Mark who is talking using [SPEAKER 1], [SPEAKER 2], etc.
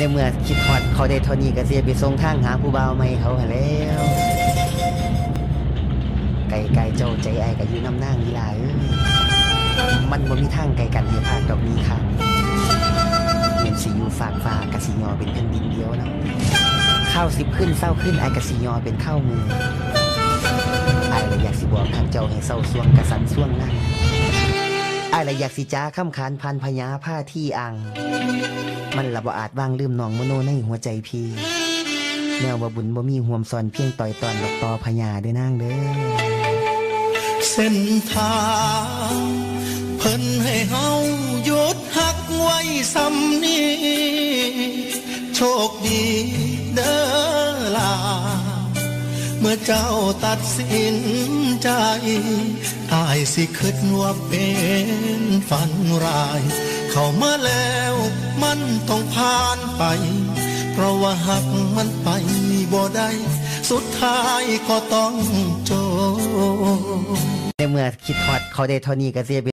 [SPEAKER 1] ในเมื่อคิดฮอดเขาได้เท่านี้ก็เสียไปส่งทางหาผู้บ่าวใหม่เขาหาแล้ว ไก่ไก่เจ้าใจไอ้ก็อยู่น้ำนางนี่ล่ะเอ้ยมันบ่มีทางไกลกันให้พลาดดอกนี้ค่ะเห็นสิอยู่ฝากฟ้ากะสิยอเป็นแผ่นดินเดียวเนาะข้าวสิบขึ้นเศร้าขึ้นไอ้กะสิยอเป็นข้าวมือไอ้เลยอยากสิบอกทางเจ้าให้เศร้าสวงกะสันสวงนั่น ไอ้เลยอยากสิจ้าค้ำคานพันพญาผ้าที่อัง มันละบ่อาจวางลืมน้องมโนในหัวใจพี่ แนวบ่บุญบ่มีห่วมซอนเพียงต่อยตอนดอกตอพญาเด้อนางเด้อ
[SPEAKER 2] เส้นทางเพิ่นให้เฮาหยุดหักไว้ซ้ำนี้ โชคดีเด้อล่ะเมื่อเจ้าตัดสินใจอายสิคิดว่าเป็น ฝันร้าย เข้ามาแล้วมันต้องผ่านไป เพราะว่าหักมันไปบ่ได้สุดท้ายก็ต้องจบ
[SPEAKER 1] ในเมื่อคิดฮอดเขาได้เท่านี้ก็เสีย